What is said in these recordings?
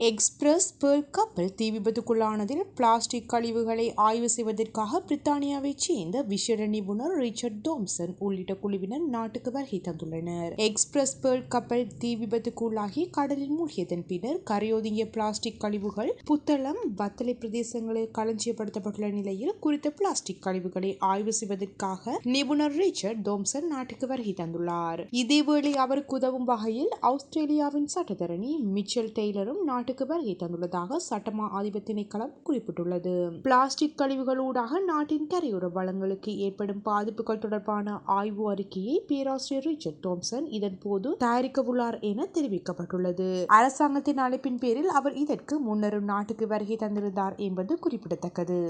Express pearl கப்பல் தீ விபத்துக்குள்ளானதில் பிளாஸ்டிக் கழிவுகளை ஆய்வு செய்வதற்காக பிரித்தானியாவைச் சேர்ந்த விசேட நிபுணர் ரிச்சர்ட் தோம்சன் உள்ளிட்ட குழுவினர் நாட்டுக்கு வருகை தந்துள்ளனர். எக்ஸ்பிரஸ் பேர்ல் கப்பல் தீ விபத்துக்குள்ளாகி கடலில் மூழ்கியதன் பின்னர் கரையொதுங்கிய பிளாஸ்டிக் கழிவுகள் புத்தளம் வத்தலை பிரதேசங்களில் களஞ்சியப்படுத்தப்பட்டுள்ள நிலையில் குறித்த பிளாஸ்டிக் கழிவுகளை ஆய்வு செய்வதற்காக நிபுணர் ரிச்சர்ட் தோம்சன் நாட்டுக்கு வருகை தந்துள்ளார். இதேவேளை அவருக்கு உதவும் வகையில் ஆஸ்திரேலியாவின் சட்டத்தரணி மிச்சல் டெய்லரும் நாட்டுக்கு வருகை தந்துள்ளதாக சட்டமா அதிபர் திணைக்களம் குறிப்பிட்டுள்ளது. பிளாஸ்டிக் கழிவுகளூடாக நாட்டின் கரையோர வளங்களுக்கு ஏற்படும் பாதிப்புகள் தொடர்பான ஆய்வு அறிக்கையை பேராசிரியர் ரிச்சர்ட் தோம்சன் இதன் போது தயாரிக்கவுள்ளார் என தெரிவிக்கப்பட்டுள்ளது. அரசாங்கத்தின் அழைப்பின் பேரில் அவர் இதற்கு முன்னரும் நாட்டுக்கு வருகை தந்திருந்தார் என்பது குறிப்பிடத்தக்கது.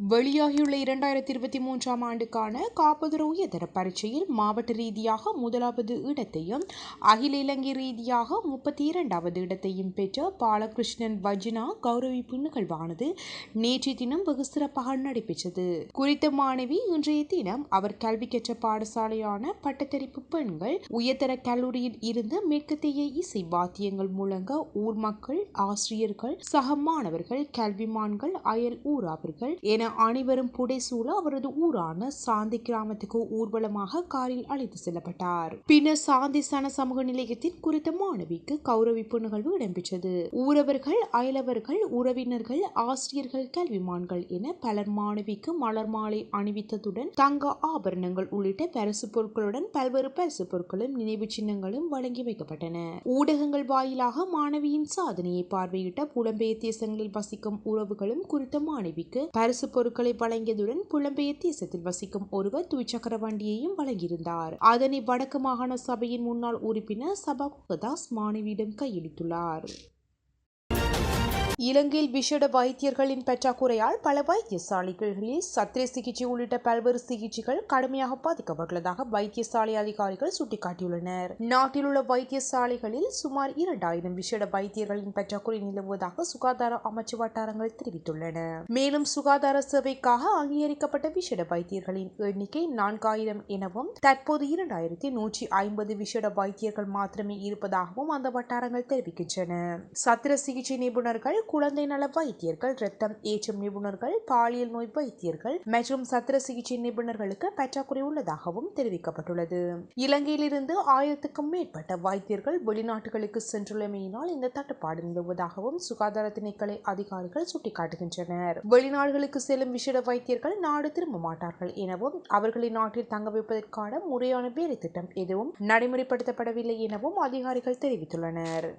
வெளியாகியுள்ள இரண்டாயிரத்தி இருபத்தி மூன்றாம் ஆண்டுக்கான காப்பதுர இதர பரீட்சையில் மாவட்ட ரீதியாக முதலாவது இடத்தையும் அகில இலங்கை ரீதியாக முப்பத்தி இரண்டாவது இடத்தையும் பெற்ற பாலகிருஷ்ணன் வஜினா கௌரவிப்பு நிகழ்வானது நேற்றைய தினம் வெகு சிறப்பாக நடைபெற்றது. குறித்த மாணவி இன்றைய தினம் அவர் கல்வி கற்ற பாடசாலையான பட்டத்தரிப்பு பெண்கள் உயர்தர கல்லூரியில் இருந்து மேற்கத்திய இசை வாத்தியங்கள் முழங்க ஊர் மக்கள் ஆசிரியர்கள் சக மாணவர்கள் கல்விமான்கள் அயல் ஊராவர்கள் என அனைவரும் புடைசூழ அவரது ஊரான சாந்தி கிராமத்துக்கு ஊர்வலமாக காரில் அழைத்து செல்லப்பட்டார். பின்னர் சாந்தி சன சமூக நிலையத்தின் குறித்த மாணவிக்கு கௌரவிப்பு நிகழ்வு இடம்பெற்றது. ஊரவர்கள் அயலவர்கள் உறவினர்கள் ஆசிரியர்கள் கல்விமான்கள் என பலர் மாணவிக்கு மலர் மாலை அணிவித்ததுடன் தங்க ஆபரணங்கள் உள்ளிட்ட பரிசு பொருட்களுடன் பல்வேறு பரிசு பொருட்களும் நினைவு சின்னங்களும் வழங்கி வைக்கப்பட்டன. ஊடகங்கள் வாயிலாக மாணவியின் சாதனையை பார்வையிட்ட புலம்பெயர் தேசங்களில் வசிக்கும் உறவுகளும் குறித்த மாணவிக்கு பரிசு பொருட்களை வழங்கியதுடன் புலம்பெயர் தேசத்தில் வசிக்கும் ஒருவர் துவிச்சக்கர வண்டியையும் வழங்கியிருந்தார். அதனை வடக்கு மாகாண சபையின் முன்னாள் உறுப்பினர் சபா குகதாஸ் மாணவியிடம் கையளித்துள்ளார். இலங்கையில் விஷட வைத்தியர்களின் பற்றாக்குறையால் பல வைத்தியசாலைகளில் சத்திர சிகிச்சை உள்ளிட்ட பல்வேறு சிகிச்சைகள் கடுமையாக பாதிக்கப்பட்டுள்ளதாக வைத்தியசாலை அதிகாரிகள் சுட்டிக்காட்டியுள்ளனர். நாட்டில் உள்ள வைத்தியசாலைகளில் சுமார் இரண்டாயிரம் விஷட வைத்தியர்களின் பற்றாக்குறை நிலவுவதாக சுகாதார அமைச்சு வட்டாரங்கள் தெரிவித்துள்ளன. மேலும் சுகாதார சேவைக்காக அங்கீகரிக்கப்பட்ட விஷட வைத்தியர்களின் எண்ணிக்கை நான்காயிரம் எனவும் தற்போது இரண்டாயிரத்தி நூற்றி ஐம்பது விஷட வைத்தியர்கள் மாத்திரமே இருப்பதாகவும் அந்த வட்டாரங்கள் தெரிவிக்கின்றன. சத்திர சிகிச்சை நிபுணர்கள் குழந்தை நல வைத்தியர்கள் ரத்தம் ஏற்றும் நிபுணர்கள் பாலியல் நோய் வைத்தியர்கள் மற்றும் சத்திர சிகிச்சை நிபுணர்களுக்கு பற்றாக்குறை உள்ளதாகவும் தெரிவிக்கப்பட்டுள்ளது. இலங்கையிலிருந்து ஆயிரத்துக்கும் மேற்பட்ட வைத்தியர்கள் வெளிநாட்டுகளுக்கு சென்றுள்ளமையினால் இந்த தட்டுப்பாடு நிலவுவதாகவும் சுகாதார திணைக்கள அதிகாரிகள் சுட்டிக்காட்டுகின்றனர். வெளிநாடுகளுக்கு செல்லும் விசேட வைத்தியர்கள் நாடு திரும்ப மாட்டார்கள் எனவும் அவர்களை நாட்டில் தங்க வைப்பதற்கான முறையான வேலை திட்டம் எதுவும் நடைமுறைப்படுத்தப்படவில்லை எனவும் அதிகாரிகள் தெரிவித்துள்ளனர்.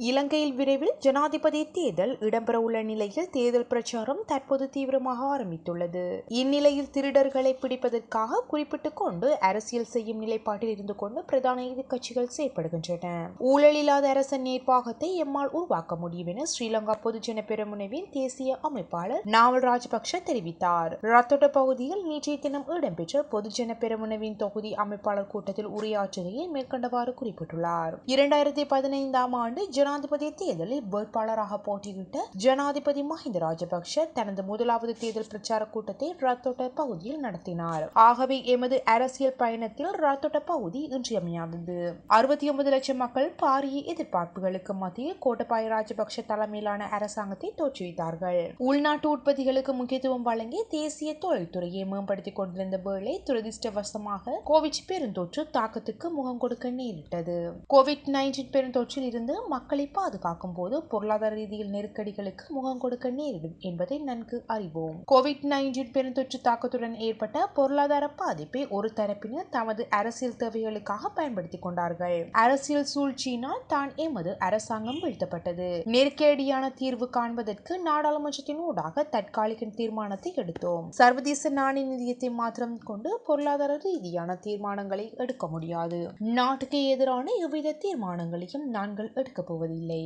இலங்கையில் விரைவில் ஜனாதிபதி தேர்தல் இடம்பெறவுள்ள நிலையில் தேர்தல் பிரச்சாரம் தற்போது தீவிரமாக ஆரம்பித்துள்ளது. இந்நிலையில் திருடர்களை பிடிப்பதற்காக குறிப்பிட்டுக் கொண்டு அரசியல் செய்யும் நிலைப்பாட்டில் இருந்து கொண்டு பிரதான எதிர்க்கட்சிகள் செயற்படுகின்றன. ஊழலில்லாத அரசன் நிர்வாகத்தை எம்மால் உருவாக்க முடியும் என ஸ்ரீலங்கா பொதுஜன பெருமுனவின் தேசிய அமைப்பாளர் நாவல் ராஜபக்ஷ தெரிவித்தார். ரத்தோட்ட பகுதியில் நேற்றைய தினம் இடம்பெற்ற பொதுஜன பெருமுனவின் தொகுதி அமைப்பாளர் கூட்டத்தில் உரையாற்றுகையில் மேற்கண்டவாறு குறிப்பிட்டுள்ளார். இரண்டாயிரத்தி பதினைந்தாம் ஆண்டு ஜன ஜனாதிபதி தேர்தலில் வேட்பாளராக போட்டியிட்ட ஜனாதிபதி மஹிந்த ராஜபக்ஷ தனது முதலாவது தேர்தல் பிரச்சார கூட்டத்தை ரத்தோட்ட பகுதியில் நடத்தினார். ஆகவே எமது அரசியல் பயணத்தில் ரத்தோட்ட பகுதி இன்றியமையாதது. அறுபத்தி ஒன்பது லட்சம் மக்கள் பாரிய எதிர்பார்ப்புகளுக்கு மத்தியில் கோட்டபாய ராஜபக்ஷ தலைமையிலான அரசாங்கத்தை தோற்றுவித்தார்கள். உள்நாட்டு உற்பத்திகளுக்கு முக்கியத்துவம் வழங்கி தேசிய தொழில்துறையை மேம்படுத்திக் கொண்டிருந்த வேளை துரதிருஷ்டவசமாக கோவிட் பெருந்தொற்று தாக்கத்துக்கு முகம் கொடுக்க நேரிட்டது. கோவிட் நைன்டீன் பெருந்தொற்றில் இருந்து மக்களை பாதுகாக்கும் போது பொருளாதார ரீதியில் நெருக்கடிகளுக்கு முகம் கொடுக்க நேரிடும் என்பதை நன்கு அறிவோம். கோவிட் நைன்டீன் பெருந்தொற்று தாக்கத்துடன் ஏற்பட்ட பொருளாதார பாதிப்பை ஒரு தரப்பினர் தமது அரசியல் தேவைகளுக்காக பயன்படுத்திக் கொண்டார்கள். அரசியல் சூழ்ச்சியினால் தான் எமது அரசாங்கம் வீழ்த்தப்பட்டது. நெருக்கடியான தீர்வு காண்பதற்கு நாடாளுமன்றத்தின் ஊடாக தற்காலிக தீர்மானத்தை எடுத்தோம். சர்வதேச நாணய நிதியத்தை மாத்திரம் கொண்டு பொருளாதார ரீதியான தீர்மானங்களை எடுக்க முடியாது. நாட்டுக்கு எதிரான எவ்வித தீர்மானங்களையும் நாங்கள் எடுக்கப் போவதில்லை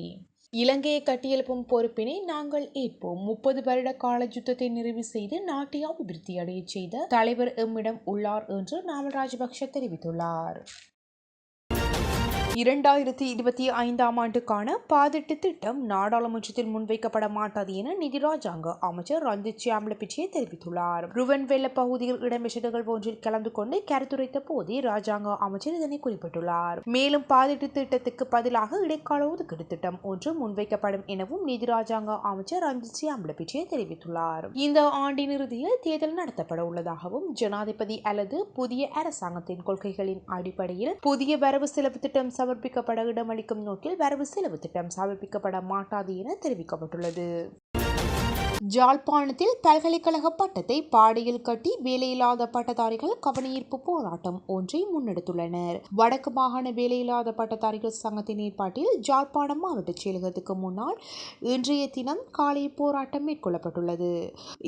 இலங்கையை கட்டியெழுப்பும் பொறுப்பினை நாங்கள் ஏற்போம். முப்பது வருட கால யுத்தத்தை நிறைவு செய்து நாட்டை அபிவிருத்தி அடைய செய்த தலைவர் எம்மிடம் உள்ளார் என்று நாமல் ராஜபக்ஷ தெரிவித்துள்ளார். இரண்டாயிரத்தி இருபத்தி ஐந்தாம் ஆண்டுக்கான பாதிட்டு திட்டம் நாடாளுமன்றத்தில் முன்வைக்கப்பட மாட்டாது என நிதி ராஜாங்க அமைச்சர் ரஞ்சித் சியாம்லபிச்சே தெரிவித்துள்ளார். ருவன்வெல்ல பகுதியில் இடம்பெற்ற நிகழ்வு ஒன்றில் கலந்து கொண்டு கருத்துரைத்த போதே ராஜாங்க அமைச்சர் இதனை குறிப்பிட்டுள்ளார். மேலும் பாதிட்டு திட்டத்துக்கு பதிலாக இடைக்கால ஒதுக்கீடு திட்டம் ஒன்று முன்வைக்கப்படும் எனவும் நிதி ராஜாங்க அமைச்சர் ரஞ்சித் சியாம்லபிச்சே தெரிவித்துள்ளார். இந்த ஆண்டின் இறுதியில் தேர்தல் நடத்தப்பட உள்ளதாகவும் ஜனாதிபதி அல்லது புதிய அரசாங்கத்தின் கொள்கைகளின் அடிப்படையில் புதிய வரவு செலவு திட்டம் சமர்ப்பிக்கப்பட இடமளிக்கும் நோக்கில் வரவு செலவு திட்டம் சமர்ப்பிக்கப்பட மாட்டாது என தெரிவிக்கப்பட்டுள்ளது. ஜாழ்ப்பாணத்தில் பல்கலைக்கழக பட்டத்தை பாடியில் கட்டி வேலையில்லாத பட்டதாரிகள் கவனஈர்ப்பு போராட்டம் ஒன்றை முன்னெடுத்துள்ளனர். வடக்கு மாகாண வேலையில்லாத பட்டதாரிகள் சங்கத்தின் ஏற்பாட்டில் ஜாழ்ப்பாணம் மாவட்ட செயலகத்துக்கு முன்னால் இன்றைய தினம் காலை போராட்டம் மேற்கொள்ளப்பட்டுள்ளது.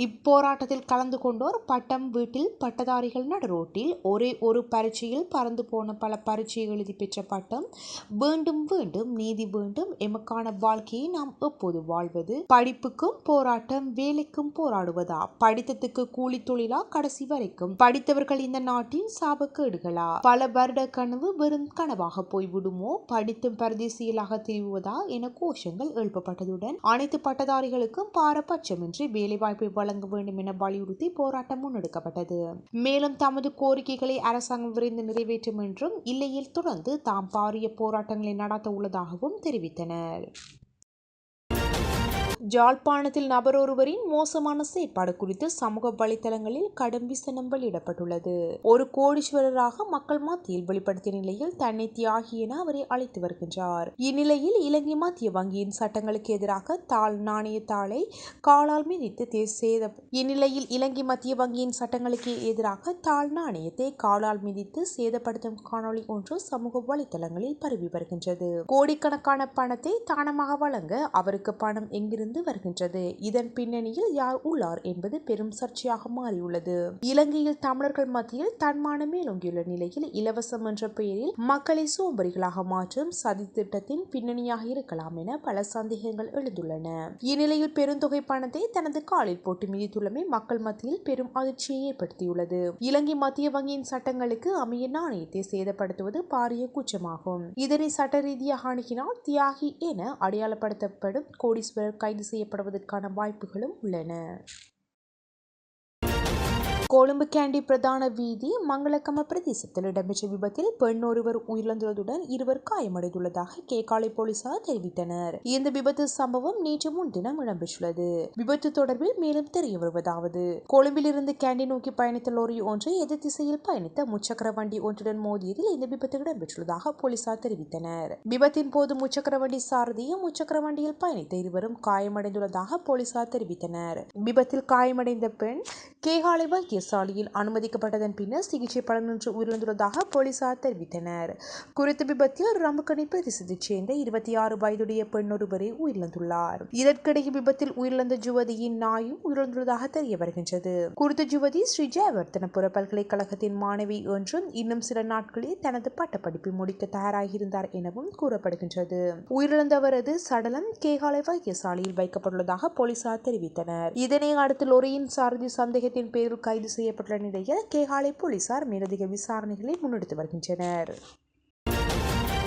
இப்போராட்டத்தில் கலந்து கொண்டோர் பட்டம் வீட்டில் பட்டதாரிகள் நடுரோட்டில் ஒரே ஒரு பரீட்சையில் பறந்து போன பல பரீட்சை எழுதி பெற்ற பட்டம் வேண்டும் வேண்டும் நீதி வேண்டும் எமக்கான வாழ்க்கையை நாம் எப்போது வாழ்வது? படிப்புக்கும் போராட்டம் வேலைக்கும் போராடுவதா? படித்ததுக்கு கூலி தொழிலா கடைசி வரைக்கும்? படித்தவர்கள் இந்த நாட்டின் சாபக்கேடுகளா? பல வருட கனவு வெறும் கனவாக போய்விடுமோ? படித்தும் பரதேசியலாக திரிவுவதா என கோஷங்கள் எழுப்பப்பட்டதுடன் அனைத்து பட்டதாரிகளுக்கும் பாரபட்சமின்றி வேலைவாய்ப்பை வழங்க வேண்டும் என வலியுறுத்தி போராட்டம் முன்னெடுக்கப்பட்டது. மேலும் தமது கோரிக்கைகளை அரசாங்கம் விரைந்து நிறைவேற்றும் என்றும் இல்லையில் தொடர்ந்து தாம் பாரிய போராட்டங்களை நடத்த உள்ளதாகவும் தெரிவித்தனர். ஜாழ்ப்பாணத்தில் நபரொருவரின் மோசமான செயற்பாடு குறித்து சமூக வலைதளங்களில் கடும் விசனம் வெளியிடப்பட்டுள்ளது ஒரு கோடீஸ்வரராக மக்கள் மத்தியில் வெளிப்படுத்திய நிலையில் தன்னை தியாகி என அவரை அழைத்து வருகின்றார். இந்நிலையில் இலங்கை மத்திய வங்கியின் சட்டங்களுக்கு எதிராக தாள் நாணய தாளை காலால் மிதித்து சேத இந்நிலையில் இலங்கை மத்திய வங்கியின் சட்டங்களுக்கு எதிராக தாள் நாணயத்தை காலால் மிதித்து சேதப்படுத்தும் காணொளி ஒன்று சமூக வலைதளங்களில் பரவி வருகின்றது. கோடிக்கணக்கான பணத்தை தானமாக வழங்க அவருக்கு பணம் எங்கிருந்து இருந்து வருகின்றது. இதன் பின்னணியில் யார் உள்ளார் என்பது பெரும் சர்ச்சையாக மாறியுள்ளது. இலங்கையில் தமிழர்கள் மத்தியில் தன்மானம் மேலோங்கியுள்ள நிலையில் இலவசம் என்ற பெயரில் மக்களை சோம்பரிகளாக மாற்றும் சதி திட்டத்தின் பின்னணியாக இருக்கலாம் என பல சந்தேகங்கள் எழுந்துள்ளன. இந்நிலையில் பெருந்தொகை பணத்தை தனது காலில் போட்டு மிதித்துள்ளமை மக்கள் மத்தியில் பெரும் அதிர்ச்சியை ஏற்படுத்தியுள்ளது. இலங்கை மத்திய வங்கியின் சட்டங்களுக்கு அமைய நாணயத்தை சேதப்படுத்துவது பாரிய குற்றமாகும். இதனை சட்ட ரீதியாக அணுகினால் தியாகி என அடையாளப்படுத்தப்படும் கோடீஸ்வரர் கை கைது செய்யப்படுவதற்கான வாய்ப்புகளும் உள்ளன. கொழும்பு கேண்டி பிரதான வீதி மங்களக்கம பிரதேசத்தில் இடம்பெற்ற விபத்தில் பெண் ஒருவர் உயிரிழந்துள்ளதுடன் இருவர் காயமடைந்துள்ளதாக கேகாலை போலீசார் தெரிவித்தனர். இந்த விபத்து சம்பவம் நேற்று முன்தினம் இடம்பெற்றுள்ளது. விபத்து தொடர்பில் மேலும் தெரிய வருவதாவது. கொழும்பிலிருந்து கேண்டி நோக்கி பயணித்த லோரி ஒன்றை எதிர் திசையில் பயணித்த முச்சக்கர வண்டி ஒன்றுடன் மோதியதில் இந்த விபத்து இடம்பெற்றுள்ளதாக போலீசார் தெரிவித்தனர். விபத்தின் போது முச்சக்கர வண்டி சாரதியும் முச்சக்கர வண்டியில் பயணித்த இருவரும் காயமடைந்துள்ளதாக போலீசார் தெரிவித்தனர். விபத்தில் காயமடைந்த பெண் கேகாலை வைத்தியசாலையில் அனுமதிக்கப்பட்டதன் பின்னர் சிகிச்சை பலனின்றி உயிரிழந்துள்ளதாக போலீசார் தெரிவித்தனர். குறித்த விபத்தில் ரம்புக்கணி பிரதேசத்தைச் சேர்ந்த இருபத்தி ஆறு வயதுடைய பெண் ஒருவரே உயிரிழந்துள்ளார். இதற்கிடையே விபத்தில் உயிரிழந்த ஜுவதியின் நாயும் உயிரிழந்துள்ளதாக தெரிய வருகின்றது. குறித்த ஜுவதி ஸ்ரீ ஜெயவர்த்தனபுர பல்கலைக்கழகத்தின் மாணவி என்றும் இன்னும் சில நாட்களில் தனது பட்டப்படிப்பை முடிக்க தயாராகியிருந்தார் எனவும் கூறப்படுகின்றது. உயிரிழந்தவரது சடலம் கேகாலை வைத்தியசாலையில் வைக்கப்பட்டுள்ளதாக போலீசார் தெரிவித்தனர். இதனை அடுத்து லொரியின் சாரதி சந்தேகத்தின் பேரில் கைது கைது செய்யப்பட்டுள்ள நிலையில் கேகாலை போலீசார் மேலதிக விசாரணைகளை முன்னெடுத்து வருகின்றனர்.